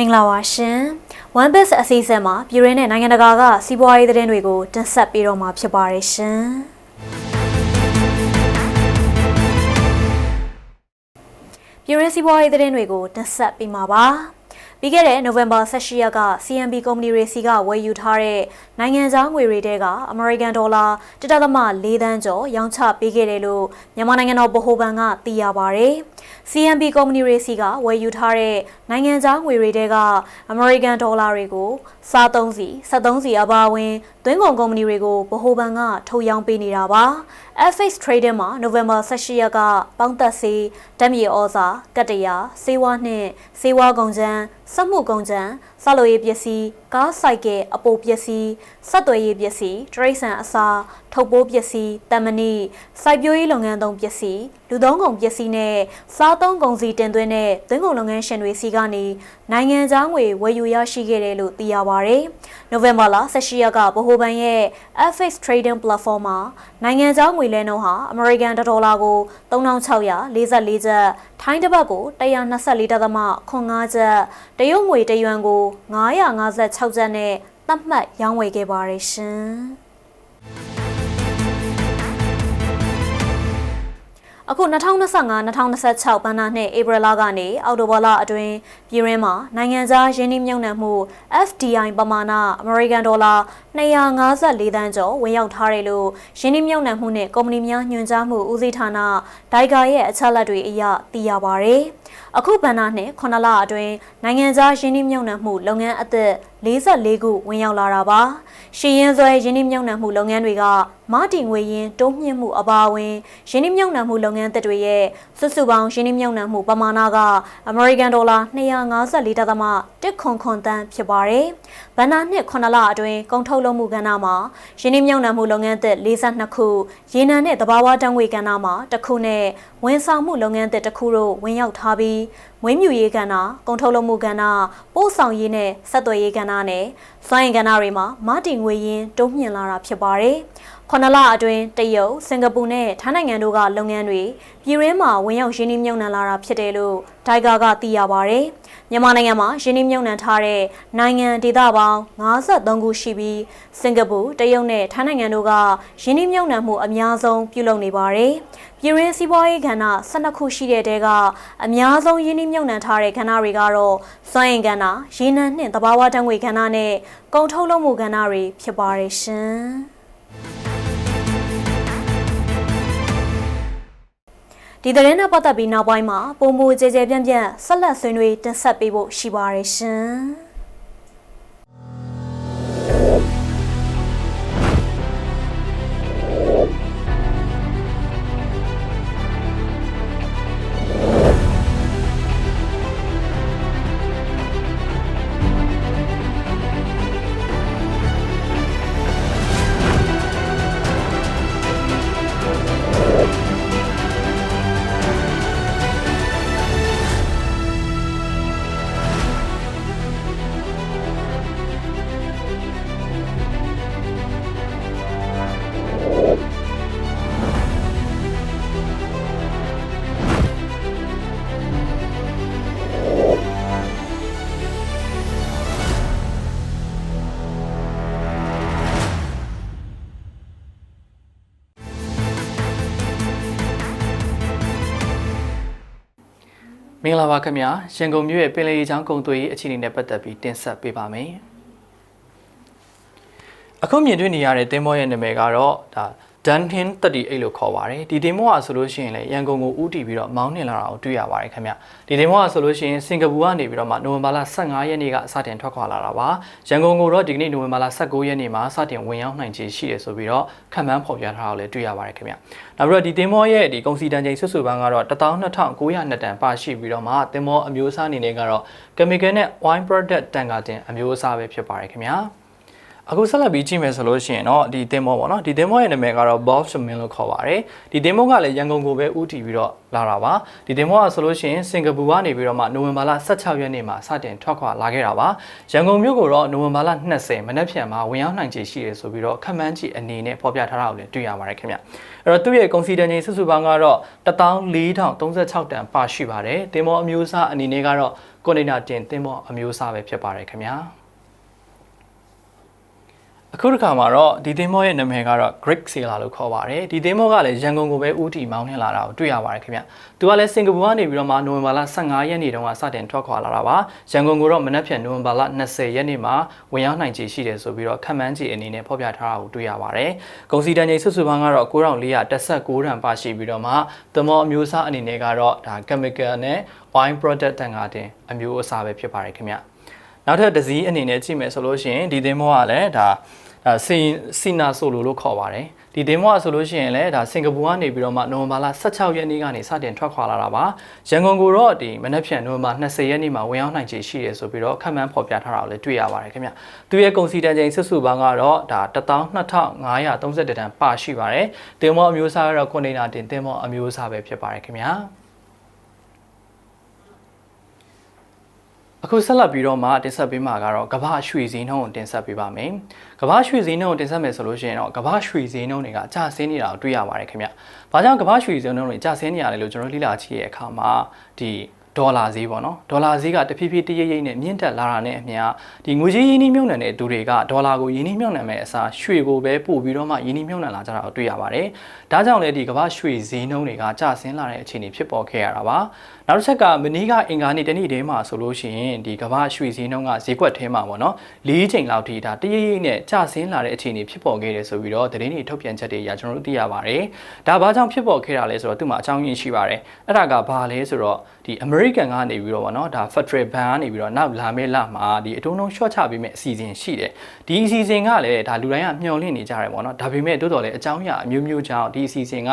မင်္ဂလာပါရှင်။ One Best အစီအစဉ်မှာပြည်ရင်းနဲ့နိုင်ငံတကာကစီးပွားရေးသတင်းတွေကိုတင်ဆက်ပေးတော့မှာဖြစ်ပါတယ်ရှင်။ပြည်ရင်းစီးပွားရေးသတင်းတွေကိုတင်ဆက်ပေးမှာပါ။ပြီးခဲ့တဲ့နိုဝင်ဘာ18ရက်က CMB ကုမ္ပဏီတွေစီကဝယ်ယူထားတဲ့နိုင်ငံခြားငွေတွေတဲကအမေရိကန်ဒေါ်လာ1.4သန်းကျော်ရောင်းချပေးခဲ့တယ်လို့မြန်မာနိုင်ငံတော်ဗဟိုဘဏ်ကသိရပါဗျ။ CMB ကုမ္ပဏီတွေစီကဝယ်ယူထားတဲ့နိုင်ငံခြားငွေတွေတဲကအမေရိကန်ဒေါ်လာတွေကိုစားသုံးစီ73စီအပါအဝင်သွင်းကုန်ကုမ္ပဏီတွေကိုဗဟိုဘဏ်ကထုတ်ရောင်းပေးနေတာပါ။ FX Trading မှာနိုဝင်ဘာ18ရက်ကပေါင်းသက်စီဓာတ်မြေဩဇာကတ္တရာစေဝါနှင့်စေဝါကုန်ကျန်းစက်မှုကုန်ကျန်းဆောက်လုပ်ရေးပစ္စည်းကားဆိုင်ကယ်အပိုပစ္စည်းဆက်သွယ်ရေးပစ္စည်းတရိတ်ဆန်အစာထုတ်ပိုးပစ္စည်းတမဏိစိုက်ပျိုးရေးလုပ်ငန်းသုံးပစ္စည်းလူသုံးကုန်ပစ္စည်းနဲ့စားသုံးကုန်စည်တင်သွင်းတဲ့သွင်းကုန်လုပ်ငန်းရှင်တွေစီကနေနိုင်ငံခြားငွေဝယ်ယူရရှိခဲ့တယ်လို့သိရပါဗျ။နိုဝင်ဘာလ18ရက်ကဗဟိုဘဏ်ရဲ့ FX Trading Platform မှာနိုင်ငံခြားငွေလဲနှုန်းဟာအမေရိကန်ဒေါ်လာကို3644ကျပ် ထိုင်းတစ်ပတ်ကို124.5ကျပ်တရုတ်ငွေတယွမ်ကို956ကျပ်နဲ့သတ်မှတ်ရောင်းဝယ်ခဲ့ပါတယ်ရှင်။ အခု2025-2026ဘဏ္ဍာနှစ်ဧပြီလကနေအောက်တိုဘာလအတွင်းပြည်ရင်းမှာနိုင်ငံခြားရင်းနှီးမြှုပ်နှံမှု FDI ပမာဏအမေရိကန်ဒေါ်လာ254သန်းကျော်ဝင်ရောက်ထားတယ်လို့ရင်းနှီးမြှုပ်နှံမှုနဲ့ကုမ္ပဏီများညွှန်ကြားမှုဦးစီးဌာနဒိုင်ကာရဲ့အချက်အလက်တွေအရသိရပါဗျ။ အခုဘဏ္ဍာနှစ်9လအတွင်းနိုင်ငံခြားရင်းနှီးမြှုပ်နှံမှုလုပ်ငန်းအသစ်44ခုဝင်ရောက်လာတာပါ။ရှီရင်ဆွဲရင်းနှီးမြှုပ်နှံမှုလုပ်ငန်းတွေကမတီငွေရင်းတိုးမြင့်မှုအပါအဝင်ရင်းနှီးမြှုပ်နှံမှုလုပ်ငန်းသစ်တွေရဲ့စုစုပေါင်းရင်းနှီးမြှုပ်နှံမှုပမာဏကအမေရိကန်ဒေါ်လာ254.1ခွန်ခွန်တန်းဖြစ်ပါတယ်။ ဘဏ္ဍာနှစ်9လအတွင်းကုန်ထုတ်လုပ်မှုကဏ္ဍမှာရင်းနှီးမြှုပ်နှံမှုလုပ်ငန်းသစ်42ခုရေနံနဲ့သဘာဝဓာတ်ငွေကဏ္ဍမှာတစ်ခုနဲ့ဝန်ဆောင်မှုလုပ်ငန်းသစ်တစ်ခုတို့ဝင်ရောက်ထားပြီးမွေးမြူရေးကဏ္ဍကုန်ထုတ်လုပ်မှုကဏ္ဍပို့ဆောင်ရေးနဲ့ဆက်သွယ်ရေးကဏ္ဍနဲ့စွမ်းအင်ကဏ္ဍတွေမှာမတီငွေရင်းတိုးမြင့်လာတာဖြစ်ပါတယ်။ ခုနှစ်လအတွင်းတရုတ်စင်ကာပူနဲ့ထိုင်းနိုင်ငံတို့ကလုပ်ငန်းတွေပြည်ရင်းမှာဝင်ရောက်ရင်းနှီးမြှုပ်နှံလာတာဖြစ်တယ်လို့ဒိုင်ကာကသိရပါဗျ။မြန်မာနိုင်ငံမှာရင်းနှီးမြှုပ်နှံထားတဲ့နိုင်ငံဒေသပေါင်း53ခုရှိပြီးစင်ကာပူတရုတ်နဲ့ထိုင်းနိုင်ငံတို့ကရင်းနှီးမြှုပ်နှံမှုအများဆုံးပြုလုပ်နေပါတယ်။ပြည်ရင်းစီးပွားရေးကဏ္ဍ12ခုရှိတဲ့တဲကအများဆုံးရင်းနှီးမြှုပ်နှံထားတဲ့ကဏ္ဍတွေကတော့စွမ်းအင်ကဏ္ဍရေနံနှင့်သဘာဝဓာတ်ငွေကဏ္ဍနဲ့ကုန်ထုတ်လုပ်မှုကဏ္ဍတွေဖြစ်ပါတယ်ရှင်။ ဒီသတင်းနဲ့ပတ်သက်ပြီးနောက်ပိုင်းမှာပုံမူကြဲကြဲပြန့်ပြန့်ဆက်လက်ဆွေးနွေးတင်ဆက်ပေးဖို့ရှိပါရရှင်။ မင်္ဂလာပါခင်ဗျာရန်ကုန်မြို့ရဲ့ပင်လယ်ရေချောင်းကုန်းသွေးအခြေအနေနဲ့ပတ်သက်ပြီးတင်ဆက်ပေးပါမယ်အခုမြင်တွေ့နေရတဲ့တင်းမောရဲ့နာမည်ကတော့ဒါ ဒန်ဟင်း38လို့ခေါ်ပါတယ်ဒီတင်မောကဆိုလို့ရှိရင်လည်းရန်ကုန်ကိုဦးတည်ပြီးတော့မောင်းနှင်လာတာကိုတွေ့ရပါတယ်ခင်ဗျဒီတင်မောကဆိုလို့ရှိရင်စင်ကာပူကနေပြီးတော့မှနိုဝင်ဘာလ15ရက်နေ့ကစတင်ထွက်ခွာလာတာပါရန်ကုန်ကိုတော့ဒီကနေ့နိုဝင်ဘာလ19ရက်နေ့မှာစတင်ဝင်ရောက်နိုင်ခြေရှိတယ်ဆိုပြီးတော့ခံမှန်းဖော်ပြထားတာကိုလည်းတွေ့ရပါတယ်ခင်ဗျနောက်ပြီးတော့ဒီတင်မောရဲ့ဒီကုန်စည်တန်ချိန်ဆွဆွပန်းကတော့12900တန်ပါရှိပြီးတော့မှတင်မောအမျိုးအစားအနေနဲ့ကတော့ chemical နဲ့ wine product တန်ကာတင်အမျိုးအစားပဲဖြစ်ပါတယ်ခင်ဗျာ အခုဆက်လက်ပြီးကြည့်မယ်ဆိုလို့ရှိရင်တော့ဒီသင်္ဘောပေါ့နော်ဒီသင်္ဘောရဲ့နာမည်ကတော့ Bob Shamin လို့ခေါ်ပါတယ်ဒီသင်္ဘောကလည်းရန်ကုန်ကိုပဲဦးတည်ပြီးတော့လာတာပါဒီသင်္ဘောကဆိုလို့ရှိရင်စင်ကာပူကနေပြီးတော့မှနိုဝင်ဘာလ16ရက်နေ့မှာစတင်ထွက်ခွာလာခဲ့တာပါရန်ကုန်မြို့ကိုတော့နိုဝင်ဘာလ20မနက်ဖြန်မှာဝင်ရောက်နိုင်ခြေရှိတယ်ဆိုပြီးတော့ခန့်မှန်းခြေအနေနဲ့ဖော်ပြထားတာကိုလည်းတွေ့ရပါတယ်ခင်ဗျအဲ့တော့သူ့ရဲ့ကုန်စီတန်ချိန်စုစုပေါင်းကတော့14036တန်ပါရှိပါတယ်သင်္ဘောအမျိုးအစားအနေနဲ့ကတော့ကွန်တိန်နာတင်သင်္ဘောအမျိုးအစားပဲဖြစ်ပါတယ်ခင်ဗျာ အခုတစ်ခါမှာတော့ဒီသင်းမောရဲ့နာမည်ကတော့ Greek Sailor လို့ခေါ်ပါတယ်ဒီသင်းမောကလည်းရန်ကုန်ကိုပဲဦးတည်မောင်းနှင်လာတာကိုတွေ့ရပါတယ်ခင်ဗျသူကလည်းစင်ကာပူကနေပြီးတော့မှနိုဝင်ဘာလ15ရက်နေ့တုန်းကစတင်ထွက်ခွာလာတာပါရန်ကုန်ကိုတော့မနက်ဖြန်နိုဝင်ဘာလ20ရက်နေ့မှာဝင်ရောက်နိုင်ခြေရှိတယ်ဆိုပြီးတော့ခံမှန်းခြေအနေနဲ့ဖော်ပြထားတာကိုတွေ့ရပါတယ်ကုန်စီတန်ချိန်စုစုပေါင်းကတော့9416တန်ပါရှိပြီးတော့မှသမောအမျိုးအစားအနေနဲ့ကတော့ဒါ chemical နဲ့ wine product တန်ကတင်အမျိုးအစားပဲဖြစ်ပါတယ်ခင်ဗျ နောက်ထပ်တစ်စီးအနေနဲ့ကြည့်မယ်ဆိုလို့ရှိရင်ဒီသင်းမောကလည်းဒါအဲစီစီနာဆိုလိုလို့ခေါ်ပါတယ်ဒီသင်းမောကဆိုလို့ရှိရင်လည်းဒါစင်ကာပူကနေပြီးတော့မှနိုဝင်ဘာလ16ရက်နေ့ကနေစတင်ထွက်ခွာလာတာပါရန်ကုန်ကိုတော့ဒီမနက်ဖြန်နိုဝင်ဘာ20ရက်နေ့မှာဝင်ရောက်နိုင်ခြေရှိတယ်ဆိုပြီးတော့ခန့်မှန်းဖော်ပြထားတာကိုလည်းတွေ့ရပါတယ်ခင်ဗျသူရဲ့ကုန်စီတန်ချိန်စုစုပေါင်းကတော့ဒါ12531တန်ပါရှိပါတယ်သင်းမောအမျိုးအစားကတော့ကွန်တိန်နာတင်သင်းမောအမျိုးအစားပဲဖြစ်ပါတယ်ခင်ဗျာ အခုဆက်လက်ပြီးတော့မှတင်ဆက်ပေးမှာကတော့ကမ္ဘာရွှေစည်းနှုန်းကိုတင်ဆက်ပေးပါမယ်။ကမ္ဘာရွှေစည်းနှုန်းကိုတင်ဆက်မယ်ဆိုလို့ရှိရင်တော့ကမ္ဘာရွှေစည်းနှုန်းတွေကကျဆင်းနေတာကိုတွေ့ရပါတယ်ခင်ဗျ။ဘာကြောင့်ကမ္ဘာရွှေစည်းနှုန်းတွေကျဆင်းနေရလဲလို့ကျွန်တော်လေ့လာကြည့်ရဲ့အခါမှာဒီဒေါ်လာဈေးပေါ့နော်ဒေါ်လာဈေးကတဖြည်းဖြည်းတရိပ်ရိပ်နဲ့မြင့်တက်လာတာနဲ့အမျှဒီငွေကြေးရင်းနှီးမြှုပ်နှံတဲ့သူတွေကဒေါ်လာကိုရင်းနှီးမြှုပ်နှံမဲ့အစားရွှေကိုပဲပို့ပြီးတော့မှရင်းနှီးမြှုပ်နှံလာကြတာကိုတွေ့ရပါတယ်။ဒါကြောင့်လည်းဒီကမ္ဘာရွှေဈေးနှုန်းတွေကကျဆင်းလာတဲ့အခြေအနေဖြစ်ပေါ်ခဲ့ရတာပါ။ နောက်တစ်ချက်ကမနီးကအင်္ဂါနေ့တနေ့တည်းမှာဆိုလို့ရှိရင်ဒီကမ္ဘာရွှေဈေးနှုန်းကဈေးကွက်ထဲမှာပေါ့နော်၄ချိန်လောက်ထိဒါတရိပ်ရိပ်နဲ့ကျဆင်းလာတဲ့အခြေအနေဖြစ်ပေါ်ခဲ့တယ်ဆိုပြီးတော့သတင်းတွေထုတ်ပြန်ချက်တွေအရကျွန်တော်တို့သိရပါတယ်။ဒါဘာကြောင့်ဖြစ်ပေါ်ခဲ့တာလဲဆိုတော့သူ့မှာအကြောင်းရင်းရှိပါတယ်။အဲ့ဒါကဘာလဲဆိုတော့ဒီ American ကနေပြီးတော့ဗောနော်ဒါ Federal Bank ကနေပြီးတော့နောက်လာမယ့်လမှာဒီအတုံးလုံး short ချပေးမယ့်အစီအစဉ်ရှိတယ်ဒီအစီအစဉ်ကလည်းဒါလူတိုင်းကမျှော်လင့်နေကြတယ်ဗောနော်ဒါပေမဲ့တိုးတော်လည်းအကြောင်းအရာအမျိုးမျိုးကြောင့်ဒီအစီအစဉ်က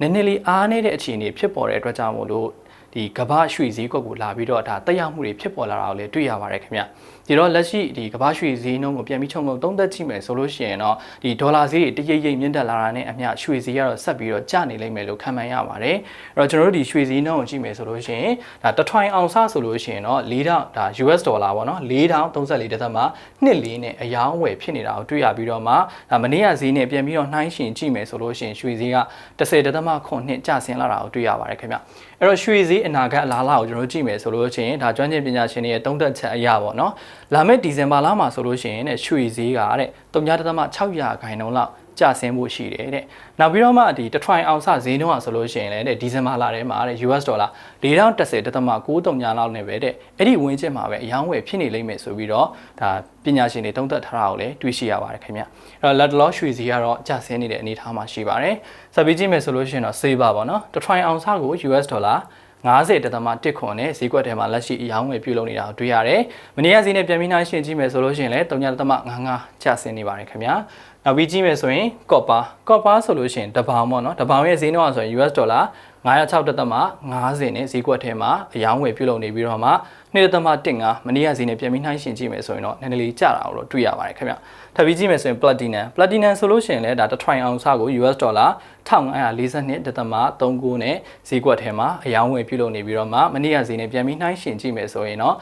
နည်းနည်းလေးအားနေတဲ့အခြေအနေဖြစ်ပေါ်တဲ့အတွက်ကြောင့်မို့လို့ ဒီကမ္ဘာရွှေဈေးကွက်ကိုလာပြီးတော့ဒါတက်ရောက်မှုတွေဖြစ်ပေါ်လာတာကိုလည်းတွေ့ရပါတယ်ခင်ဗျဒီတော့လက်ရှိဒီကမ္ဘာရွှေဈေးနှုန်းကိုပြန်ပြီးခြုံငုံသုံးသက်ကြည့်မယ်ဆိုလို့ရှိရင်တော့ဒီဒေါ်လာဈေးတွေတရိပ်ရိပ်မြင့်တက်လာတာနဲ့အမျှရွှေဈေးကတော့ဆက်ပြီးတော့ကျနေလိမ့်မယ်လို့ခန့်မှန်းရပါတယ်အဲ့တော့ကျွန်တော်တို့ဒီရွှေဈေးနှုန်းကိုကြည့်မယ်ဆိုလို့ရှိရင်ဒါတထွိုင်အောင်စဆိုလို့ရှိရင်တော့4000ဒါ US ဒေါ်လာပေါ့နော်4034တက်သက်မှာနှစ်လေးနဲ့အယောင်းဝယ်ဖြစ်နေတာကိုတွေ့ရပြီးတော့မှဒါမနေ့ကဈေးနဲ့ပြန်ပြီးတော့နှိုင်းယှဉ်ကြည့်မယ်ဆိုလို့ရှိရင်ရွှေဈေးက30တက်သက်မှာခုနှစ်ကျဆင်းလာတာကိုတွေ့ရပါတယ်ခင်ဗျ အဲ့တော့ရွှေဈေးအနာဂတ်အလားအလာကိုကျွန်တော်တို့ကြည့်မယ်ဆိုလို့ရှိရင်ဒါကျွမ်းကျင်ပညာရှင်တွေရဲ့သုံးသပ်ချက်အရပေါ့နော်လာမယ့်ဒီဇင်ဘာလမှာဆိုလို့ရှိရင်တဲ့ရွှေဈေးကတဲ့3.6ရာခိုင်နှုန်းလောက် ကျဆင်းဖို့ရှိတယ်တဲ့နောက်ပြီးတော့မှဒီတထွိုင်အောင်စဈေးနှုန်းอ่ะဆိုလို့ရှိရင်လည်းတဲ့ဒီဇင်ဘာလထဲမှာတဲ့ US ဒေါ်လာ4.10.63ညာလောက်နဲ့ပဲတဲ့အဲ့ဒီဝင်းကျင်မှာပဲအယောင်းဝယ်ဖြစ်နေလိမ့်မယ်ဆိုပြီးတော့ဒါပညာရှင်တွေတုံးသက်ထားတာကိုလည်းတွေ့ရှိရပါတယ်ခင်ဗျအဲ့တော့ Lat Law ရွှေစီကတော့ကျဆင်းနေတဲ့အနေအထားမှာရှိပါတယ်စပေးကြည့်မယ်ဆိုလို့ရှိရင်တော့ Saver ပေါ့နော်တထွိုင်အောင်စကို US ဒေါ်လာ4.10 50.1ခွန်နဲ့ဈေးကွက်ထဲမှာလက်ရှိအယောင်ဝယ်ပြုလုပ်နေတာကိုတွေ့ရတယ်။မနေ့ကဈေးနဲ့ပြန်ပြီးနှိုင်းယှဉ်ကြည့်မယ်ဆိုလို့ရှိရင်လည်း3.55ကျဆင်းနေပါတယ်ခင်ဗျာ။နောက်ပြီးကြည့်မယ်ဆိုရင် copper copper ဆိုလို့ရှိရင်တပေါင်ပေါ့နော်။တပေါင်ရဲ့ဈေးနှုန်းကဆိုရင် US ဒေါ်လာ 906တသမ50နဲ့ဈေးကွက်ထဲမှာအယောင်းဝယ်ပြုလုပ်နေပြီးတော့မှ2တသမ15မနေ့ကဈေးနဲ့ပြန်ပြီးနှိုင်းယှဉ်ကြည့်မယ်ဆိုရင်တော့နည်းနည်းလေးကျတာကိုတော့တွေ့ရပါတယ်ခင်ဗျ။ထပ်ပြီးကြည့်မယ်ဆိုရင် platinum platinum ဆိုလို့ရှိရင်လည်းဒါတစ် trillion အောင်စကို US ဒေါ်လာ1542တသမ39နဲ့ဈေးကွက်ထဲမှာအယောင်းဝယ်ပြုလုပ်နေပြီးတော့မှမနေ့ကဈေးနဲ့ပြန်ပြီးနှိုင်းယှဉ်ကြည့်မယ်ဆိုရင်တော့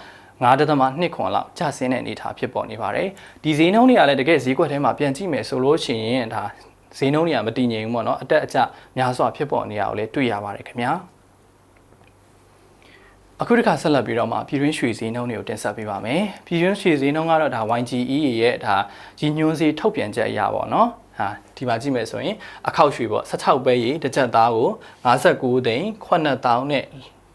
9ဒသမ2ခွန်လောက်ကျဆင်းတဲ့အနေအထားဖြစ်ပေါ်နေပါတယ်ဒီဈေးနှုန်းတွေကလည်းတကယ်ဈေးကွက်ထဲမှာပြန်ကြည့်မယ်ဆိုလို့ရှိရင်ဒါ ဈေးနှုန်းတွေကမတည်ငြိမ်ဘူးပေါ့နော်အတက်အကျများစွာဖြစ်ပေါ်နေတာကိုလည်းတွေ့ရပါတယ်ခင်ဗျာအခုတစ်ခါဆက်လက်ပြီးတော့မှပြည်တွင်းရွှေဈေးနှုန်းတွေကိုတင်ဆက်ပေးပါမယ်ပြည်တွင်းရွှေဈေးနှုန်းကတော့ဒါ YGE ရဲ့ဒါကြီးညွှန်းဈေးထုတ်ပြန်ချက်အရပါတော့ဟာဒီမှာကြည့်မယ်ဆိုရင်အခောက်ရွှေပေါ့16ပဲရေတစ်ချက်သားကို59သိန်း9000နဲ့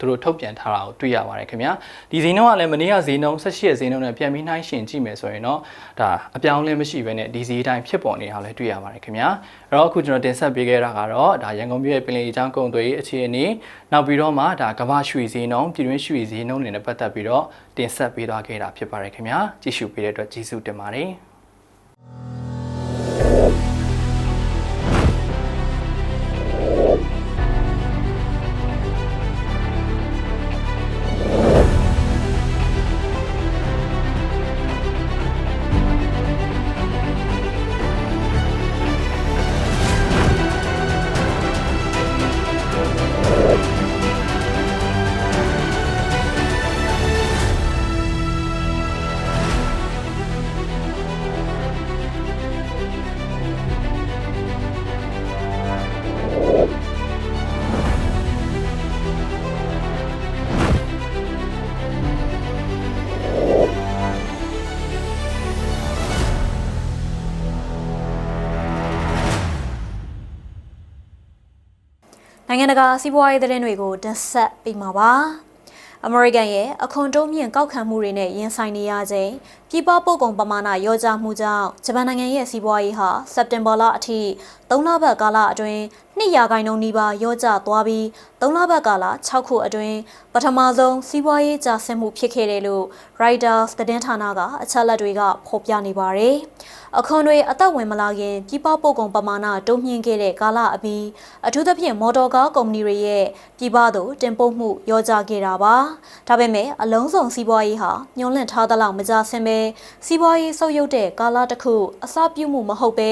သူတို့ထုတ်ပြန်ထားတာကိုတွေ့ရပါတယ်ခင်ဗျာဒီဈေးနှုန်းကလည်းမနေ့ကဈေးနှုန်း18ရက်ဈေးနှုန်းနဲ့ပြန်ပြီးနှိုင်းယှဉ်ကြည့်မယ်ဆိုရင်တော့ဒါအပြောင်းလဲမရှိဘဲနဲ့ဒီဈေးတိုင်းဖြစ်ပေါ်နေတာလည်းတွေ့ရပါတယ်ခင်ဗျာအဲ့တော့အခုကျွန်တော်တင်ဆက်ပေးခဲ့တာကတော့ဒါရန်ကုန်ပြည်ရဲ့ပင်လယ်အကြောင်းကုန်သွယ်ရေးအခြေအနေနောက်ပြီးတော့မှဒါကမ္ဘာရွှေဈေးနှုန်းပြည်တွင်းရွှေဈေးနှုန်းတွေနဲ့ပတ်သက်ပြီးတော့တင်ဆက်ပေးသွားခဲ့တာဖြစ်ပါတယ်ခင်ဗျာကြည့်ရှုပေးတဲ့အတွက်ကျေးဇူးတင်ပါတယ် နိုင်ငံတကာစီးပွားရေးသတင်းတွေကိုတင်ဆက်ပေးမှာပါအမေရိကန်ရဲ့အခွန်တိုးမြင့်ကောက်ခံမှုတွေနဲ့ရင်ဆိုင်နေရချိန်ပြည်ပပို့ကုန်ပမာဏရောကြမှုကြောင့်ဂျပန်နိုင်ငံရဲ့စီးပွားရေးဟာစက်တင်ဘာလအထိ3လပတ်ကာလအတွင်း 2ရာခိုင်နှုန်းနီးပါးရောကျသွားပြီး3လပတ်ကာလ6ခုအတွင်းပထမဆုံးစီးပွားရေးကျဆင်းမှုဖြစ်ခဲ့တယ်လို့ Reuters သတင်းဌာနကအချက်အလက်တွေကဖော်ပြနေပါတယ်။အခွန်တွေအသက်ဝင်မလာခင်ပြည်ပပို့ကုန်ပမာဏတိုးမြင့်ခဲ့တဲ့ကာလအပြီးအထူးသဖြင့်မော်တော်ကားကုမ္ပဏီတွေရဲ့ပြည်ပသို့တင်ပို့မှုရောကျခဲ့တာပါ။ဒါပေမဲ့အလုံးစုံစီးပွားရေးဟာညှို့လင့်ထားသလောက်မကြဆင်းပဲစီးပွားရေးဆုပ်ယုပ်တဲ့ကာလတစ်ခုအစပြုမှုမဟုတ်ပဲ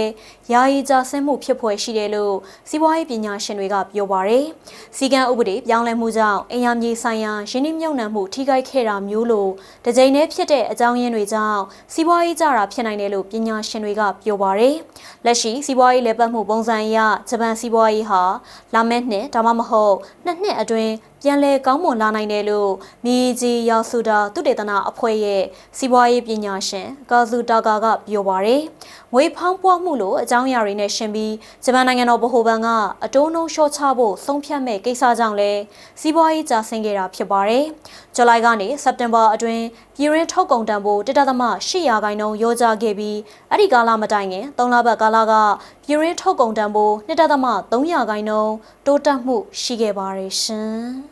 ယာယီကြဆင်းမှုဖြစ်ဖွယ်ရှိတယ်လို့စီးပွားရေးပညာရှင်တွေကပြောပါတယ်။စီကံဥပဒေပြောင်းလဲမှုကြောင့်အင်ယာမြေဆိုင်ရာရင်းနှီးမြှုပ်နှံမှုထိခိုက်ခဲ့တာမျိုးလို့တကြိမ်တည်းဖြစ်တဲ့အကြောင်းရင်းတွေကြောင့်စီးပွားရေးကြတာဖြစ်နိုင်တယ်လို့ပညာရှင်တွေကပြောပါတယ်။လက်ရှိစီးပွားရေးလဲပတ်မှုပုံစံအရဂျပန်စီးပွားရေးဟာလာမယ့်နှစ်ဒါမှမဟုတ်နှစ်နှစ်အတွင်း ပြန်လည်ကောင်းမွန်လာနိုင်တယ်လို့မီဂျီယောဆူဒါသုတေသနအဖွဲ့ရဲ့စီးပွားရေးပညာရှင်ကာဇူတာကာကပြောပါရယ်ငွေဖောင်းပွားမှုလို့အကြောင်းအရာတွေနဲ့ရှင်းပြီးဂျပန်နိုင်ငံတော်ဗဟိုဘဏ်ကအတိုးနှုန်းလျှော့ချဖို့ဆုံးဖြတ်မဲ့ကိစ္စကြောင့်လဲစီးပွားရေးကျဆင်းခဲ့တာဖြစ်ပါတယ်။ဇူလိုင်ကနေစက်တင်ဘာအတွင်းပြည်ရင်းထုတ်ကုန်တန်ဖိုး1.8ရာခိုင်နှုန်းရောကြခဲ့ပြီးအဲ့ဒီကာလမတိုင်ခင်3လပတ်ကာလကပြည်ရင်းထုတ်ကုန်တန်ဖိုး1.3ရာခိုင်နှုန်းတိုးတက်မှုရှိခဲ့ပါတယ်ရှင်။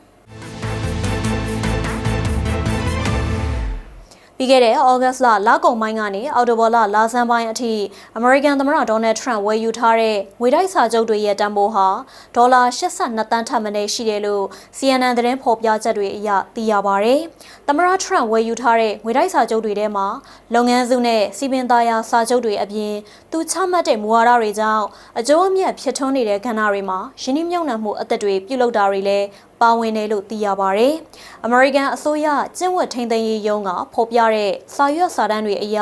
ပြီးခဲ့တဲ့ဩဂတ်စ်လလကုန်ပိုင်းကနေအော်တိုဘော်လလာဆန်းပိုင်းအထိအမေရိကန်သမ္မတဒေါ်နယ်ထရန့်ဝယ်ယူထားတဲ့ငွေတိုက်စာချုပ်တွေရဲ့တန်ဖိုးဟာဒေါ်လာ82တန်းထပ်မံရှိတယ်လို့ CNN သတင်းဖော်ပြချက်တွေအရသိရပါဗျ။သမ္မတထရန့်ဝယ်ယူထားတဲ့ငွေတိုက်စာချုပ်တွေထဲမှာလုပ်ငန်းစုနဲ့စီပင်သားယာစာချုပ်တွေအပြင်သူချမှတ်တဲ့မူဝါဒတွေကြောင့်အကျိုးအမြတ်ဖြစ်ထွန်းနေတဲ့ကဏ္ဍတွေမှာယင်းနှိမ့်မြုံနှံမှုအသက်တွေပြုလုပ်တာတွေလည်း ပါဝင်တယ်လို့သိရပါဗျ။ American အစိုးရကျင့်ဝတ်ထိန်းသိမ်းရေးယုံကဖော်ပြတဲ့စာရွက်စာတမ်းတွေအရ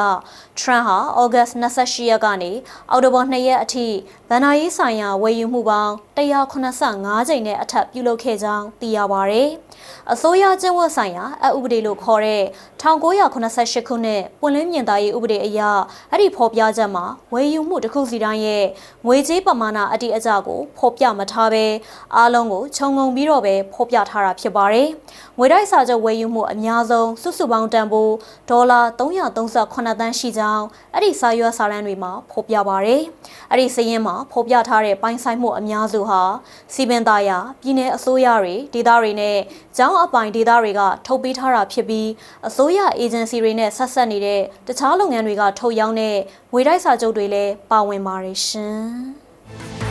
ထရန့်ဟာဩဂတ်28ရက်ကနေအောက်တိုဘာ2ရက်အထိဗန်နာရေးဆိုင်ရာဝယ်ယူမှုပေါင်း185ကြိမ်နဲ့အထက်ပြုလုပ်ခဲ့ကြောင်းသိရပါဗျ။အစိုးရကျင့်ဝတ်ဆိုင်ရာအဥပဒေလို့ခေါ်တဲ့1988ခုနှစ်ပွင့်လင်းမြင်သာရေးဥပဒေအရအဲ့ဒီဖော်ပြချက်မှာဝယ်ယူမှုတစ်ခုစီတိုင်းရဲ့ငွေကြေးပမာဏအတိအကျကိုဖော်ပြမထားဘဲအားလုံးကိုခြုံငုံပြီးတော့ပဲဖော်ပြထားတာဖြစ်ပါတယ်။ ငွေတိုက်စာချုပ်ဝယ်ယူမှုအများဆုံးစုစုပေါင်းတန်ဖိုးဒေါ်လာ338တန်းရှိကြောင်းအဲ့ဒီစာရွက်စာတမ်းတွေမှာဖော်ပြပါတယ်။အဲ့ဒီစည်ရင်းမှာဖော်ပြထားတဲ့ပိုင်းဆိုင်မှုအများစုဟာစီပင်သားရပြည်내အစိုးရတွေဒေသတွေနဲ့ကျောင်းအပိုင်ဒေသတွေကထုတ်ပေးထားတာဖြစ်ပြီးအစိုးရအေဂျင်စီတွေနဲ့ဆက်ဆက်နေတဲ့တခြားလုပ်ငန်းတွေကထုတ်ရောင်းတဲ့ငွေတိုက်စာချုပ်တွေလည်းပါဝင်ပါတယ်ရှင်။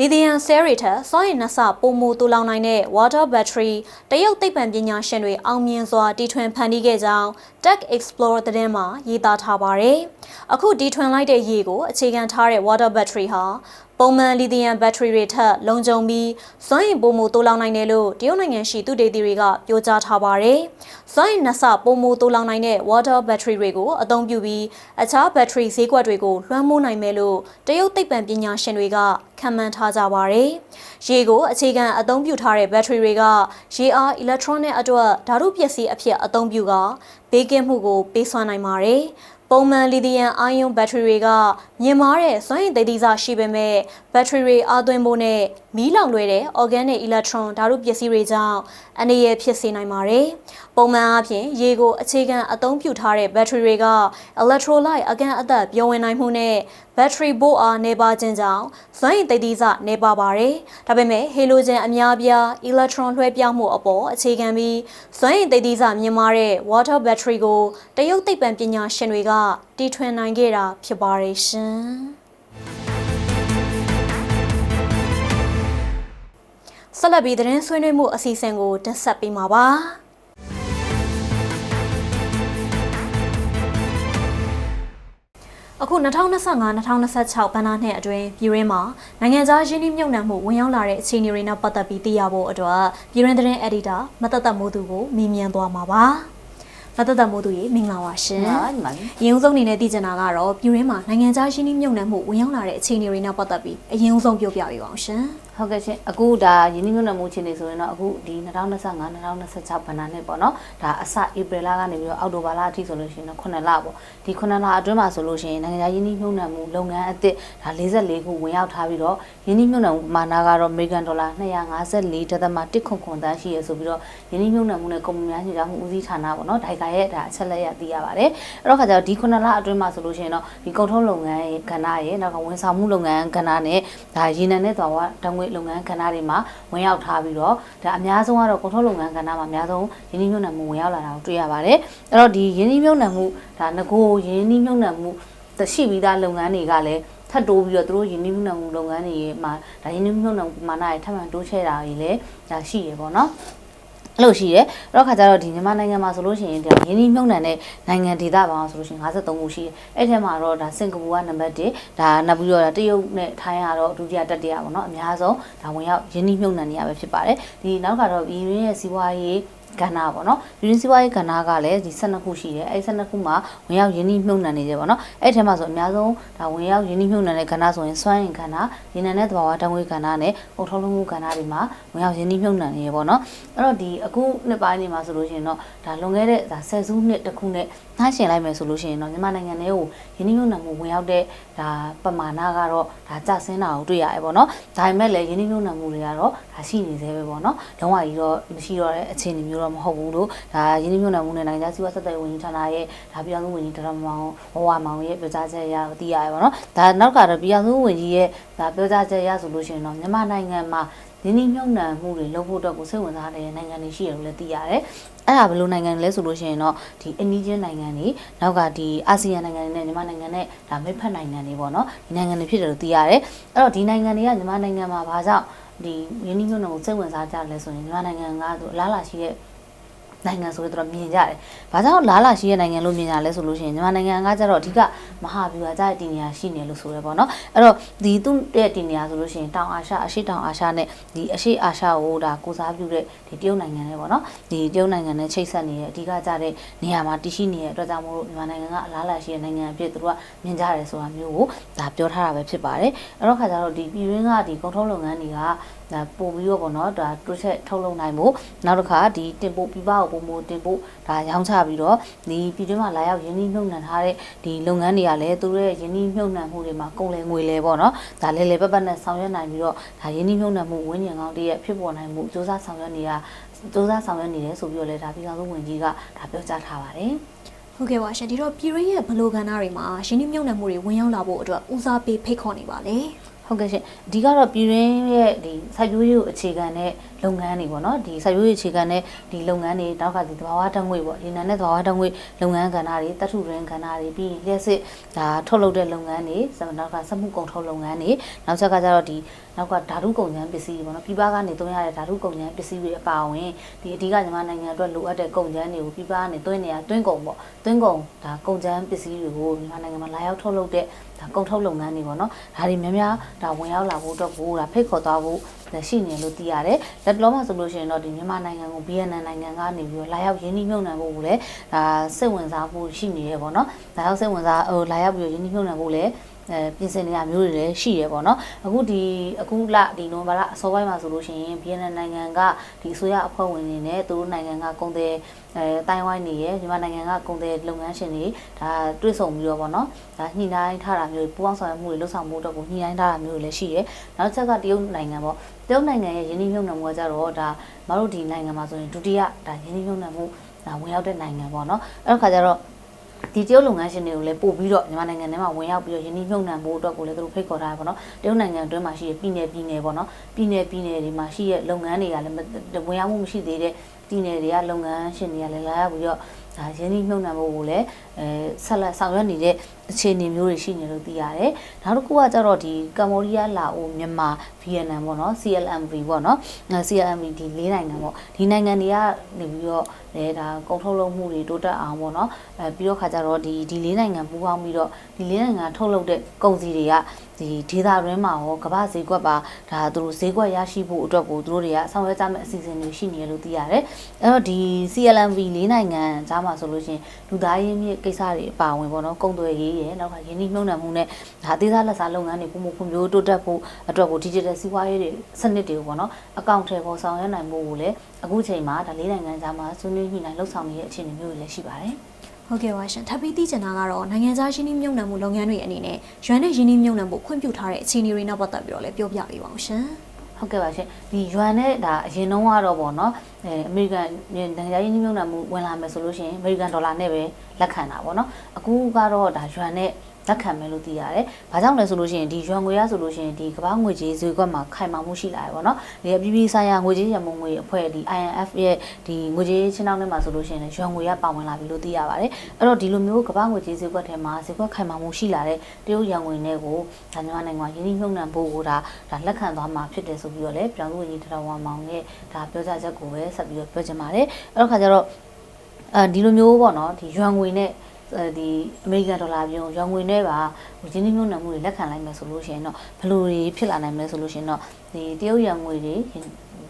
လီသီယမ်ဆဲရီထက်စွမ်းရည်နှဆပုံမူတူလောင်နိုင်တဲ့ water battery တရုတ်သိပ္ပံပညာရှင်တွေအောင်မြင်စွာတီထွင်ဖန်တီးခဲ့ကြောင်း Tech Explorer သတင်းမှာရေးသားထားပါတယ်။အခုတီထွင်လိုက်တဲ့ရေကိုအခြေခံထားတဲ့ water battery ဟာပုံမှန်လီသီယမ်ဘက်ထရီတွေထက်လုံခြုံပြီးစွမ်းအင်ပိုမိုတိုးလောင်နိုင်တယ်လို့တရုတ်နိုင်ငံရှိသူတေသီတွေကပြောကြားထားပါတယ်။စွမ်းအင်နှဆပိုမိုတိုးလောင်နိုင်တဲ့ water battery တွေကိုအသုံးပြုပြီးအခြားဘက်ထရီဈေးကွက်တွေကိုလွှမ်းမိုးနိုင်မယ်လို့တရုတ်သိပ္ပံပညာရှင်တွေကခန့်မှန်းထားကြပါတယ်။ရေကိုအခြေခံအသုံးပြုထားတဲ့ဘက်ထရီတွေကရေအား electronic အတွက်ဓာတုပစ္စည်းအဖြစ်အသုံးပြုကဘေးကင်းမှုကိုပေးစွမ်းနိုင်ပါတယ်။ ပုံမှန်လီသီယမ်အိုင်ယွန်ဘက်ထရီတွေကမြင်မာတဲ့စွမ်းအင်သေးသေးစားရှိပေမဲ့ဘက်ထရီတွေအားသွင်းဖို့နဲ့မီးလောင်လွယ်တဲ့ organic electron ဓာတုပစ္စည်းတွေကြောင့်အနေရဖြစ်စေနိုင်ပါတယ်။ ပုံမှန်အားဖြင့်ရေကိုအခြေခံအသုံးပြုထားတဲ့ဘက်ထရီတွေက electrolyte အကန့်အသတ်ပြောင်းဝင်နိုင်မှုနဲ့ဘက်ထရီဘို့အားနေပါခြင်းကြောင့်စွမ်းအင်သေးသေးစားနေပါပါတယ်။ဒါပေမဲ့ဟီလိုဂျင်အများပြား electron လွှဲပြောင်းမှုအပေါ်အခြေခံပြီးစွမ်းအင်သေးသေးစားမြင်မာတဲ့ water battery ကိုတရုတ်သိပ္ပံပညာရှင်တွေကတီထွင်နိုင်ခဲ့တာဖြစ်ပါတယ်ရှင်။ဆက်လက်ပြီးသတင်းဆွေးနွေးမှုအစီအစဉ်ကိုတင်ဆက်ပေးမှာပါ။ အခု2025-2026ဘဏ္ဍာနှစ်အတွင်းပြည်ရင်းမှာနိုင်ငံခြားရင်းနှီးမြှုပ်နှံမှုဝင်ရောက်လာတဲ့အခြေအနေတွေနဲ့ပတ်သက်ပြီးသိရဖို့အတွက်ပြည်ရင်းသတင်းအက်ဒီတာမတသက်မိုးသူကိုမေးမြန်းသွားမှာပါမတသက်မိုးသူရေမင်္ဂလာပါရှင်။ဟုတ်ပါပြီ။ရင်းဆုံးအနေနဲ့သိချင်တာကတော့ပြည်ရင်းမှာနိုင်ငံခြားရင်းနှီးမြှုပ်နှံမှုဝင်ရောက်လာတဲ့အခြေအနေတွေနဲ့ပတ်သက်ပြီးအရင်ဆုံးပြောပြပေးပါအောင်ရှင်။ ဟုတ်ကဲ့ရှင်အခုဒါယင်းနှိမ့်ညွန့်နမှုချင်းနေဆိုရင်တော့အခုဒီ2025 2026ဘဏ္ဍာနှစ်ပေါ့နော်ဒါအစဧပြီလကနေပြီးတော့အောက်တိုဘာလအထိဆိုလို့ရှိရင်တော့9လပေါ့ဒီ9လအတွင်းမှာဆိုလို့ရှိရင်နိုင်ငံခြားယင်းနှိမ့်ညွန့်နမှုလုပ်ငန်းအသစ်ဒါ44ခုဝင်ရောက်ထားပြီးတော့ယင်းနှိမ့်ညွန့်နမှုပမာဏကတော့အမေရိကန်ဒေါ်လာ254.1ခုခွန်တန်းရှိရဆိုပြီးတော့ယင်းနှိမ့်ညွန့်နမှုနဲ့ကုမ္ပဏီများညွှန်ကြားမှုဦးစီးဌာနပေါ့နော်ဒိုင်ကာရဲ့ဒါအချက်လက်ရသိရပါတယ်အဲ့တော့ခါကျတော့ဒီ9လအတွင်းမှာဆိုလို့ရှိရင်တော့ဒီကုန်ထုတ်လုပ်ငန်းရဲ့ကဏ္ဍရဲ့နောက်ကဝန်ဆောင်မှုလုပ်ငန်းကဏ္ဍနဲ့ဒါရေနံနဲ့သွားဝတံငွေလုပ်ငန်းကဏ္ဍတွေမှာဝင်ရောက်ထားပြီးတော့ဒါအများဆုံးကတော့ကုန်ထုတ်လုပ်ငန်းကဏ္ဍမှာအများဆုံးရင်းနှီးမြှုပ်နှံမှုဝင်ရောက်လာတာကိုတွေ့ရပါတယ်အဲ့တော့ဒီရင်းနှီးမြှုပ်နှံမှုဒါငကိုရင်းနှီးမြှုပ်နှံမှုတရှိပြီးသားလုပ်ငန်းတွေကလည်းထပ်တိုးပြီးတော့သူတို့ယင်းနှိမ့်နှံမှုလုပ်ငန်းတွေမှာဒါယင်းနှိမ့်နှံမှုပမာဏတွေထပ်မံတိုးချဲ့တာတွေလည်းဒါရှိရပေါ့နော် အဲ့လိုရှိတယ်အဲ့တော့ခါကျတော့ဒီမြန်မာနိုင်ငံမှာဆိုလို့ရှိရင်ဒီရင်းနှီးမြှုပ်နှံတဲ့နိုင်ငံဒေသပေါင်းဆိုလို့ရှိရင်53ခုရှိတယ်အဲ့ထဲမှာတော့ဒါစင်ကာပူကနံပါတ်1ဒါနောက်ပြီးတော့ဒါတရုတ်နဲ့ထိုင်းကတော့ဒုတိယတတိယပေါ့နော်အများဆုံးဒါဝင်ရောက်ရင်းနှီးမြှုပ်နှံနေရပဲဖြစ်ပါတယ်ဒီနောက်ကတော့ပြည်ရင်းရဲ့စီးပွားရေး ကဏ္ဍပေါ့နော်ပြည်ရင်းစီးပွားရေးကဏ္ဍကလည်းဒီ12ခုရှိတယ်အဲ့12ခုမှာဝင်ရောက်ရင်းနှီးမြှုပ်နှံနေတယ်ပေါ့နော်အဲ့ထဲမှာဆိုအများဆုံးဒါဝင်ရောက်ရင်းနှီးမြှုပ်နှံတဲ့ကဏ္ဍဆိုရင်စွမ်းအင်ကဏ္ဍရင်းနှံတဲ့သဘာဝတံငွေကဏ္ဍနဲ့ကုန်ထုတ်လုပ်မှုကဏ္ဍတွေမှာဝင်ရောက်ရင်းနှီးမြှုပ်နှံနေရပေါ့နော်အဲ့တော့ဒီအခုနှစ်ပိုင်းနေမှာဆိုလို့ရှိရင်တော့ဒါလွန်ခဲ့တဲ့ဒါဆယ်စုနှစ်တစ်ခုနဲ့နှိုင်းယှဉ်လိုက်မယ်ဆိုလို့ရှိရင်တော့မြန်မာနိုင်ငံထဲကိုရင်းနှီးမြှုပ်နှံမှုဝင်ရောက်တဲ့ဒါပမာဏကတော့ဒါကျဆင်းတာကိုတွေ့ရတယ်ပေါ့နော်ဒါပေမဲ့လည်းရင်းနှီးမြှုပ်နှံမှုတွေကတော့ဒါရှိနေသေးပဲပေါ့နော်လုံးဝကြီးတော့မရှိတော့တဲ့အခြေအနေမျိုးတော့မဟုတ်ဘူးလို့ဒါရင်းနှီးမြှုပ်နှံမှုနဲ့နိုင်ငံခြားစီးပွားဆက်သွယ်ရေးဝန်ကြီးဌာနရဲ့ဒါပြည်အောင်စုဝန်ကြီးဒေါက်တာမောင်ဝဝမောင်ရဲ့ပြောကြားချက်အရသိရတယ်ပေါ့နော်ဒါနောက်ကတော့ပြည်အောင်စုဝန်ကြီးရဲ့ဒါပြောကြားချက်အရဆိုလို့ရှိရင်တော့မြန်မာနိုင်ငံမှာရင်းနှီးမြှုပ်နှံမှုတွေလုပ်ဖို့အတွက်ကိုစိတ်ဝင်စားတဲ့နိုင်ငံတွေရှိတယ်လို့လည်းသိရတယ်။အဲ့ဒါဘယ်လိုနိုင်ငံလဲဆိုလို့ရှိရင်တော့ဒီအနီးချင်းနိုင်ငံတွေနောက်ကဒီအာဆီယံနိုင်ငံတွေနဲ့မြန်မာနိုင်ငံနဲ့ဒါမိတ်ဖက်နိုင်ငံတွေပေါ့နော်ဒီနိုင်ငံတွေဖြစ်တယ်လို့သိရတယ်။အဲ့တော့ဒီနိုင်ငံတွေကမြန်မာနိုင်ငံမှာဘာကြောင့်ဒီရင်းနှီးမြှုပ်နှံကိုစိတ်ဝင်စားကြလဲဆိုရင်မြန်မာနိုင်ငံကသူအလားလာရှိတဲ့ နိုင်ငံဆိုတော့မြင်ကြတယ်။ဘာကြောင့်လားလာရှိတဲ့နိုင်ငံလို့မြင်ကြလဲဆိုလို့ရှိရင်မြန်မာနိုင်ငံကကျတော့အဓိကမဟာဗျူဟာကျတဲ့တည်နေရာရှိနေလို့ဆိုရပေါ့နော်။အဲ့တော့ဒီသူ့ရဲ့တည်နေရာဆိုလို့ရှိရင်တောင်အာရှအရှေ့တောင်အာရှနဲ့ဒီအရှေ့အာရှကိုဒါကိုစားပြုတဲ့ဒီတရုတ်နိုင်ငံနဲ့ပေါ့နော်။ဒီတရုတ်နိုင်ငံနဲ့ချိတ်ဆက်နေတဲ့အဓိကကျတဲ့နေရာမှာတည်ရှိနေတဲ့အတွက်ကြောင့်မို့လို့မြန်မာနိုင်ငံကအလားလာရှိတဲ့နိုင်ငံအဖြစ်သူတို့ကမြင်ကြတယ်ဆိုတာမျိုးကိုဒါပြောထားတာပဲဖြစ်ပါတယ်။အဲ့တော့ခါကျတော့ဒီပြည်ရင်းကဒီကုန်ထုတ်လုပ်ငန်းတွေကဒါပို့ပြီးတော့ပေါ့နော်ဒါတိုးချက်ထုတ်လုပ်နိုင်ဖို့နောက်တစ်ခါဒီတင်ပို့ပြပကိုပုံမတင်ပို့ဒါရောင်းချပြီးတော့ဒီပြည်တွင်းမှာလာရောက်ရင်းနှီးမြှုပ်နှံထားတဲ့ဒီလုပ်ငန်းတွေကလည်းသူတို့ရဲ့ရင်းနှီးမြှုပ်နှံမှုတွေမှာကုန်လယ်ငွေလဲပေါ့နော်ဒါလဲလဲပတ်ပတ်နဲ့ဆောင်ရွက်နိုင်ပြီးတော့ဒါရင်းနှီးမြှုပ်နှံမှုဝန်းကျင်ကောင်းတည်းရဲ့ဖြစ်ပေါ်နိုင်မှုစူးစမ်းဆောင်ရွက်နေတာစူးစမ်းဆောင်ရွက်နေတယ်ဆိုပြီးတော့လဲဒါပြည်ထောင်စုဝန်ကြီးကဒါပြောကြားထားပါတယ်ဟုတ်ကဲ့ပါရှင်ဒီတော့ပြည်ရင်းရဲ့ဘလိုကဏ္ဍတွေမှာရင်းနှီးမြှုပ်နှံမှုတွေဝင်ရောက်လာဖို့အတွက်ဦးစားပေးဖိတ်ခေါ်နေပါလေ။ ဟုတ်ကဲ့ရှင်အဓိကတော့ပြည်ရင်းရဲ့ဒီစိုက်ပျိုးရေးကိုအခြေခံတဲ့လုပ်ငန်းတွေပေါ့နော်ဒီစိုက်ပျိုးရေးအခြေခံတဲ့ဒီလုပ်ငန်းတွေနောက်ကဒီသဘာဝဓာတ်ငွေပေါ့ဒီနာနဲ့သဘာဝဓာတ်ငွေလုပ်ငန်းကဏ္ဍတွေတထုရင်းကဏ္ဍတွေပြီးလျှက်စစ်ဒါထုတ်လုပ်တဲ့လုပ်ငန်းတွေနောက်ကစက်မှုကုန်ထုတ်လုပ်ငန်းတွေနောက်ချက်ကကျတော့ဒီ နောက်ကဓာတုကုန်ကျန်းပစ္စည်းတွေပေါ့နော်ပြည်ပကနေသွင်းရတဲ့ဓာတုကုန်ကျန်းပစ္စည်းတွေအပါအဝင်ဒီအဓိကမြန်မာနိုင်ငံအတွက်လိုအပ်တဲ့ကုန်ကျန်းတွေကိုပြည်ပကနေသွင်းနေရသွင်းကုန်ပေါ့သွင်းကုန်ဒါကုန်ကျန်းပစ္စည်းတွေကိုမြန်မာနိုင်ငံမှာလာရောက်ထုတ်လုပ်တဲ့ဒါကုန်ထုတ်လုပ်ငန်းတွေပေါ့နော်ဒါတွေများများဒါဝင်ရောက်လာဖို့အတွက်ကိုဒါဖိတ်ခေါ်သွားဖို့ရှိနေလို့သိရတယ်။လက်တလုံးမှာဆိုလို့ရှိရင်တော့ဒီမြန်မာနိုင်ငံကို BNN နိုင်ငံကနေပြီးတော့လာရောက်ရင်းနှီးမြှုပ်နှံဖို့ကိုလည်းဒါစိတ်ဝင်စားဖို့ရှိနေရပေါ့နော်။လာရောက်စိတ်ဝင်စားဟိုလာရောက်ပြီးတော့ရင်းနှီးမြှုပ်နှံဖို့လည်း အဲပြင်ဆင်နေတာမျိုးတွေလည်းရှိရပေါ့နော်အခုဒီအခုလဒီနိုဘာလအစောပိုင်းမှာဆိုလို့ရှိရင်ဗီယက်နမ်နိုင်ငံကဒီအစိုးရအဖွဲ့ဝင်တွေနဲ့သူတို့နိုင်ငံကကုန်တယ်အဲတိုင်းဝိုင်းနေရမြန်မာနိုင်ငံကကုန်တယ်လုပ်ငန်းရှင်တွေဒါတွဲဆုံပြီးတော့ပေါ့နော်ဒါညှိနှိုင်းထားတာမျိုးပူးပေါင်းဆောင်ရွက်မှုတွေလှုပ်ဆောင်မှုတော့ကိုညှိနှိုင်းထားတာမျိုးတွေလည်းရှိတယ်နောက်ချက်ကတရုတ်နိုင်ငံပေါ့တရုတ်နိုင်ငံရဲ့ယင်းနှိမ့်မြုံနှံမှုကကြတော့ဒါမတို့ဒီနိုင်ငံမှာဆိုရင်ဒုတိယဒါယင်းနှိမ့်မြုံနှံမှုဒါဝင်ရောက်တဲ့နိုင်ငံပေါ့နော်အဲ့တော့ခါကျတော့ ဒီတရုတ်လုပ်ငန်းရှင်တွေကိုလည်းပို့ပြီးတော့မြန်မာနိုင်ငံထဲမှာဝင်ရောက်ပြီးတော့ယင်းနှိမ့်မြုံနှံမှုအတွက်ကိုလည်းသူတို့ဖိတ်ခေါ်ထားတယ်ပေါ့နော်တရုတ်နိုင်ငံအတွင်းမှာရှိတဲ့ပြည်နယ်ပြည်နယ်ပေါ့နော်ပြည်နယ်ပြည်နယ်တွေမှာရှိတဲ့လုပ်ငန်းတွေကလည်းဝင်ရောက်မှုမရှိသေးတဲ့ပြည်နယ်တွေကလုပ်ငန်းရှင်တွေကလည်းလာရောက်ပြီးတော့ ဒါရင်းနှီးမြှုပ်နှံမှုကိုလည်းအဲဆက်လက်ဆောင်ရွက်နေတဲ့အခြေအနေမျိုးတွေရှိနေလို့သိရတယ်။နောက်တစ်ခုကကျတော့ဒီကမ္ဘောဒီးယားလာအိုမြန်မာဗီယက်နမ်ပေါ့နော် CLMV ပေါ့နော် CLMV ဒီ၄နိုင်ငံပေါ့ဒီနိုင်ငံတွေကနေပြီးတော့အဲဒါကုန်ထုတ်လုပ်မှုတွေတိုးတက်အောင်ပေါ့နော်အဲပြီးတော့ခါကျတော့ဒီဒီ၄နိုင်ငံပူးပေါင်းပြီးတော့ဒီ၄နိုင်ငံထုတ်လုပ်တဲ့ကုန်စည်တွေက ဒီဒေတာရင်းမှာရောကမ္ဘာဈေးကွက်ပါဒါသူတို့ဈေးကွက်ရရှိဖို့အတွက်ကိုသူတို့တွေကဆောင်ရွက်ကြမယ့်အစီအစဉ်တွေရှိနေရလို့သိရတယ်။အဲ့တော့ဒီ CLMV ၄နိုင်ငံကြားမှာဆိုလို့ရှိရင်လူသားရင်းမြစ်ကိစ္စတွေအပါဝင်ပေါ့နော်ကုန်သွယ်ရေးပေးရနောက်ကယင်းနှိမ့်နှံမှုနဲ့ဒါအသေးစားလက်စားလုပ်ငန်းတွေပုံမဖွံ့ဖြိုးတိုးတက်ဖို့အတွက်ကို digital စီးပွားရေးတွေစနစ်တွေကိုပေါ့နော်အကောင့်ထဲပေါ်ဆောင်ရွက်နိုင်ဖို့ကိုလည်းအခုချိန်မှာဒါလေးနိုင်ငံသားမှာဆွေးနွေးညှိနှိုင်းလှုပ်ဆောင်နေတဲ့အခြေအနေမျိုးတွေလည်းရှိပါတယ် ဟုတ်ကဲ့ပါရှင်ထပ်ပြီးသိချင်တာကတော့နိုင်ငံသားရင်းနှီးမြှုပ်နှံမှုလုပ်ငန်းတွေအနေနဲ့ရွမ်နဲ့ရင်းနှီးမြှုပ်နှံမှုခွင့်ပြုထားတဲ့အခြေအနေတွေနဲ့ပတ်သက်ပြီးတော့လည်းပြောပြပေးပါအောင်ရှင်ဟုတ်ကဲ့ပါရှင်ဒီယွမ်နဲ့ဒါအရင်တုန်းကတော့ပေါ့နော်အဲအမေရိကန်နိုင်ငံခြားရင်းနှီးမြှုပ်နှံမှုဝင်လာမယ်ဆိုလို့ရှိရင်အမေရိကန်ဒေါ်လာနဲ့ပဲလက်ခံတာပေါ့နော်အခုကတော့ဒါယွမ်နဲ့ လက်ခံမယ်လို့သိရတယ်။ဘာကြောင့်လဲဆိုလို့ရှိရင်ဒီယွမ်ငွေရဆိုလို့ရှိရင်ဒီကမ္ဘာငွေကြေးဈေးကွက်မှာခိုင်မာမှုရှိလာတယ်ပေါ့နော်။ဒီအပြည်ပြည်ဆိုင်ရာငွေကြေးရမုံငွေအဖွဲ့ဒီ IMF ရဲ့ဒီငွေကြေးချင်းနှောင်းထဲမှာဆိုလို့ရှိရင်ယွမ်ငွေရပါဝင်လာပြီလို့သိရပါတယ်။အဲ့တော့ဒီလိုမျိုးကမ္ဘာငွေကြေးဈေးကွက်ထဲမှာဈေးကွက်ခိုင်မာမှုရှိလာတဲ့တရုတ်ယွမ်ငွေနဲ့ကိုဒါမြန်မာနိုင်ငံရင်းနှီးမြှုပ်နှံဖို့ကိုဒါဒါလက်ခံသွားမှာဖြစ်တယ်ဆိုပြီးတော့လည်းပြောင်းလို့ရည်တော်ဝန်မောင်ရဲ့ဒါပြောကြားချက်ကိုပဲဆက်ပြီးတော့ပြောချင်ပါတယ်။အဲ့တော့ခါကျတော့အဲဒီလိုမျိုးပေါ့နော်ဒီယွမ်ငွေနဲ့အဲ ဒီအမေရိကန်ဒေါ်လာပြုံရောင်ငွေနဲ့ပါရင်းနှီးမြှုပ်နှံမှုတွေလက်ခံလိုက်မယ်ဆိုလို့ရှိရင်တော့ဘယ်လိုတွေဖြစ်လာနိုင်မလဲဆိုလို့ရှိရင်တော့ဒီတရုတ်ရောင်ငွေတွေ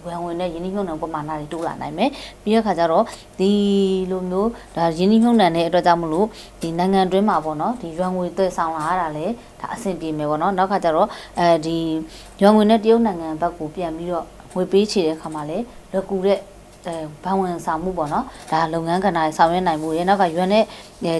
ဝင်ဝင်နဲ့ယင်းနှိမ့်မြုံနှံပမာဏတွေတိုးလာနိုင်မယ်ပြီးတဲ့ခါကျတော့ဒီလိုမျိုးဒါယင်းနှိမ့်မြုံနှံတဲ့အတွက်ကြောင့်မလို့ဒီနိုင်ငံတွင်းမှာပေါ့နော်ဒီရွမ်ငွေသွဲဆောင်လာရတာလေဒါအဆင်ပြေမယ်ပေါ့နော်နောက်ခါကျတော့အဲဒီရွမ်ငွေနဲ့တရုတ်နိုင်ငံဘက်ကိုပြန်ပြီးတော့ငွေပေးချေတဲ့ခါမှာလေလွယ်ကူတဲ့ အဲဘာဝင်ဆောင်မှုပေါ့နော်ဒါလုပ်ငန်းကဏ္ဍတွေဆောင်ရွက်နိုင်မှုရဲ့နောက်ကရွမ်နဲ့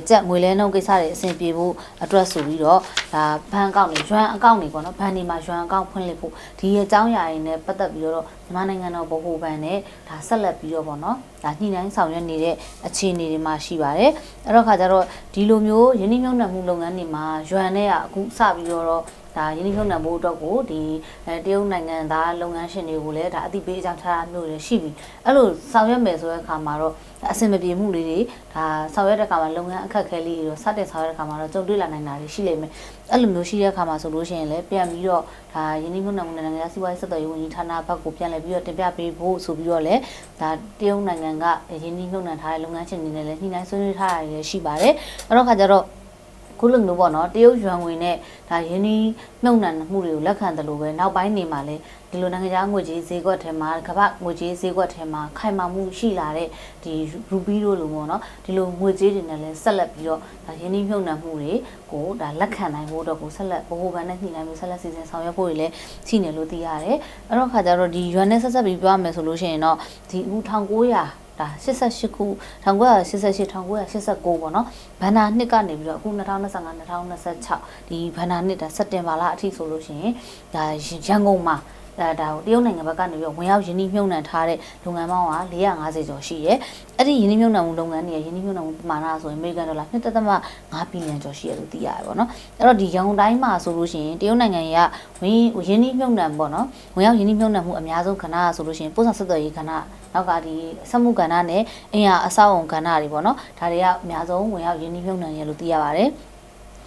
ကြက်ငွေလဲနှုန်းကိစ္စတွေအဆင်ပြေဖို့အတွက်ဆိုပြီးတော့ဒါဘဏ်အကောင့်တွေရွမ်အကောင့်တွေပေါ့နော်ဘဏ်တွေမှာရွမ်အကောင့်ဖွင့်လှစ်ဖို့ဒီအကြောင်းအရာတွေနဲ့ပတ်သက်ပြီးတော့မြန်မာနိုင်ငံတော်ဗဟိုဘဏ်နဲ့ဒါဆက်လက်ပြီးတော့ပေါ့နော်ဒါညှိနှိုင်းဆောင်ရွက်နေတဲ့အခြေအနေတွေမှာရှိပါတယ်အဲ့တော့ခါကျတော့ဒီလိုမျိုးယင်းနှိမ့်မြုံနှံမှုလုပ်ငန်းတွေမှာရွမ်နဲ့ကအခုစပြီးတော့ ဒါယင်းနှိမ့်မြုံနှံမှုအတွက်ကိုဒီအဲတရုတ်နိုင်ငံသားလုပ်ငန်းရှင်တွေကိုလည်းဒါအသိပေးအကြောင်းထားတာမျိုးတွေရှိပြီအဲ့လိုဆောင်ရွက်မယ်ဆိုတဲ့အခါမှာတော့အဆင်မပြေမှုလေးတွေဒါဆောင်ရွက်တဲ့အခါမှာလုပ်ငန်းအခက်အခဲလေးတွေတော့စတင်ဆောင်ရွက်တဲ့အခါမှာတော့ကြုံတွေ့လာနိုင်တာတွေရှိလိမ့်မယ်အဲ့လိုမျိုးရှိတဲ့အခါမှာဆိုလို့ရှိရင်လည်းပြန်ပြီးတော့ဒါယင်းနှိမ့်မြုံနှံမှုနိုင်ငံသားစီးပွားရေးဆက်သွယ်ရေးဝန်ကြီးဌာနဘက်ကိုပြန်လည်ပြီးတော့တင်ပြပေးဖို့ဆိုပြီးတော့လည်းဒါတရုတ်နိုင်ငံကယင်းနှိမ့်မြုံနှံထားတဲ့လုပ်ငန်းရှင်တွေနဲ့လည်းညှိနှိုင်းဆွေးနွေးထားတာတွေရှိပါတယ်အဲ့တော့ခါကျတော့ ခုလိုမျိုးပေါ့နော်တရုတ်ယွမ်ငွေနဲ့ဒါယင်းဒီမြုံနှံမှုတွေကိုလက်ခံတယ်လို့ပဲနောက်ပိုင်းနေမှာလဲဒီလိုနိုင်ငံခြားငွေကြေးဈေးကွက်ထဲမှာကမ္ဘာငွေကြေးဈေးကွက်ထဲမှာခိုင်မာမှုရှိလာတဲ့ဒီရူပီတို့လိုပေါ့နော်ဒီလိုငွေကြေးတွေနဲ့လဲဆက်လက်ပြီးတော့ဒါယင်းဒီမြုံနှံမှုတွေကိုဒါလက်ခံနိုင်ဖို့အတွက်ကိုဆက်လက်ဘိုးဘဏ်နဲ့ညှိနှိုင်းပြီးဆက်လက်စီစဉ်ဆောင်ရွက်ဖို့တွေလည်းရှိနေလို့သိရတယ်အဲ့တော့ခါကျတော့ဒီ yuan နဲ့ဆက်ဆက်ပြီးပြောရမယ်ဆိုလို့ရှိရင်တော့ဒီအခု1900 ဒါ88ခု1988 1989ပေါ့နော်ဘန္နာနှစ်ကနေပြီးတော့အခု2025 2026ဒီဘန္နာနှစ်ဒါစက်တင်ဘာလအထိဆိုလို့ရှိရင်ဒါရန်ကုန်မှာ ဒါဒါတရုတ်နိုင်ငံဘက်ကနေပြီးတော့ဝင်ရောက်ယင်းနှိမ့်မြုံနှံထားတဲ့လုပ်ငန်းပေါင်းက450ကျော်ရှိရဲအဲ့ဒီယင်းနှိမ့်မြုံနှံမှုလုပ်ငန်းတွေယင်းနှိမ့်မြုံနှံမှုပမာဏဆိုရင်အမေရိကန်ဒေါ်လာ1.5ဘီလီယံကျော်ရှိရလို့သိရတယ်ပေါ့နော်အဲ့တော့ဒီရန်ကုန်တိုင်းမှာဆိုလို့ရှိရင်တရုတ်နိုင်ငံကဝင်ယင်းနှိမ့်မြုံနှံပေါ့နော်ဝင်ရောက်ယင်းနှိမ့်မြုံနှံမှုအများဆုံးခဏဆိုလို့ရှိရင်ပို့ဆောင်ဆက်သွယ်ရေးခဏနောက်ကဒီစက်မှုကဏ္ဍနဲ့အင်အားအဆောက်အုံကဏ္ဍတွေပေါ့နော်ဒါတွေကအများဆုံးဝင်ရောက်ယင်းနှိမ့်မြုံနှံရလို့သိရပါတယ်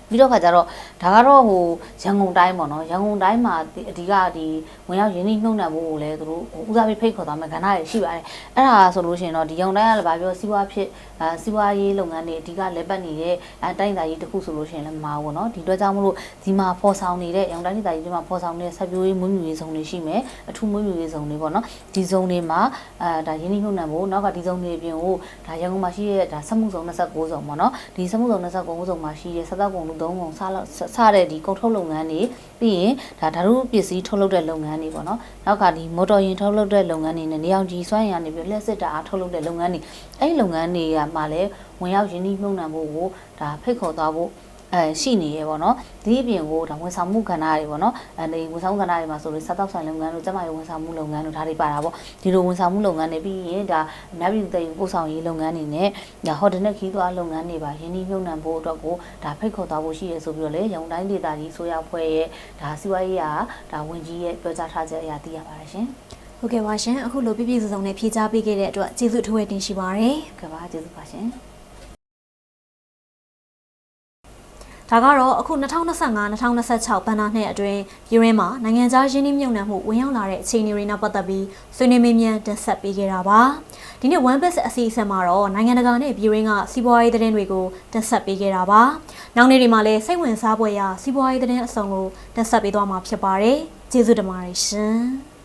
ပြီးတော့ခါကျတော့ဒါကတော့ဟိုရန်ကုန်တိုင်းပေါ့နော်ရန်ကုန်တိုင်းမှာအဓိကဒီဝင်ရောက်ရင်းနှီးနှုံနှံမှုကိုလည်းသူတို့ဦးစားပေးဖိတ်ခေါ်သွားမယ်ကဏ္ဍတွေရှိပါတယ်အဲ့ဒါဆိုလို့ရှိရင်တော့ဒီရန်ကုန်တိုင်းကလည်းဗာပြောစီးပွားဖြစ်အာစီးပွားရေးလုပ်ငန်းတွေအဓိကလက်ပတ်နေတဲ့တိုင်းဒေသကြီးတစ်ခုဆိုလို့ရှိရင်လည်းမှာပေါ့နော်ဒီအတွက်ကြောင့်မလို့ဒီမှာဖော်ဆောင်နေတဲ့ရန်ကုန်တိုင်းဒေသကြီးဒီမှာဖော်ဆောင်နေတဲ့ဆက်ပြိုးရေးမွေးမြူရေးဇုံတွေရှိမယ်အထူးမွေးမြူရေးဇုံတွေပေါ့နော်ဒီဇုံတွေမှာအာဒါရင်းနှီးနှုံနှံမှုနောက်ကဒီဇုံတွေအပြင်ကိုဒါရန်ကုန်မှာရှိတဲ့ဒါစက်မှုဇုံ29ဇုံပေါ့နော်ဒီစက်မှုဇုံ29ဇုံမှာရှိတဲ့စက်သက်ကုန်လူ3ကုန်စားလို့စတဲ့ဒီကုန်ထုတ်လုပ်ငန်းတွေပြီးရင်ဒါဓာတ်ပစ္စည်းထုတ်လုပ်တဲ့လုပ်ငန်းတွေပေါ့နော်နောက်ကဒီမော်တော်ယာဉ်ထုတ်လုပ်တဲ့လုပ်ငန်းတွေနဲ့နေအောင်ကြီးစွမ်းရည်ကနေပြီးလက်စစ်တာအားထုတ်လုပ်တဲ့လုပ်ငန်းတွေအဲ့ဒီလုပ်ငန်းတွေကမှလည်းဝင်ရောက်ရင်းနှီးမြှုပ်နှံဖို့ကိုဒါဖိတ်ခေါ်သွားဖို့ အဲရှိနေရပေါ့နော်ဒီအပြင်ကိုဒါဝန်ဆောင်မှုကဏ္ဍတွေပေါ့နော်အဲဒီဝန်ဆောင်မှုကဏ္ဍတွေမှာဆိုလို့စားတောက်ဆိုင်လုပ်ငန်းတို့ကျမရေးဝန်ဆောင်မှုလုပ်ငန်းတို့ဒါတွေပါတာပေါ့ဒီလိုဝန်ဆောင်မှုလုပ်ငန်းတွေပြီးရင်ဒါအများပြည်သူတည်ပို့ဆောင်ရေးလုပ်ငန်းတွေနဲ့ဒါဟိုတယ်နဲ့ခီးသွားလုပ်ငန်းတွေပါရင်းနှီးမြှုပ်နှံဖို့အတွက်ကိုဒါဖိတ်ခေါ်သွားဖို့ရှိရဆိုပြီးတော့လေရုံတိုင်းဒေသကြီးဆိုရဖွဲ့ရဲ့ဒါစီဝါရေးကဒါဝင်ကြီးရဲ့ပြောကြားထားချက်အရာသိရပါတယ်ရှင်ဟုတ်ကဲ့ပါရှင်အခုလိုပြည့်ပြည့်စုံစုံနဲ့ဖြေကြားပေးခဲ့တဲ့အတွက်ကျေးဇူးအထူးတင်ရှိပါတယ်ကဘာကျေးဇူးပါရှင် ဒါကတော့အခု2025-2026ဘဏ္ဍာနှစ်အတွင်းပြည်ရင်းမှာနိုင်ငံခြားရင်းနှီးမြှုပ်နှံမှုဝင်ရောက်လာတဲ့အခြေအနေတွေနဲ့ပတ်သက်ပြီးဆွေးနွေးမေးမြန်းတင်ဆက်ပေးခဲ့တာပါ။ဒီနေ့ One Best အစီအစဉ်မှာတော့နိုင်ငံတကာနဲ့ပြည်ရင်းကစီးပွားရေးသတင်းတွေကိုတင်ဆက်ပေးခဲ့တာပါ။နောက်နေ့တွေမှာလည်းစိတ်ဝင်စားဖွယ်ရာစီးပွားရေးသတင်းအစုံကိုတင်ဆက်ပေးသွားမှာဖြစ်ပါတယ်။ကျေးဇူးတင်ပါတယ်ရှင်။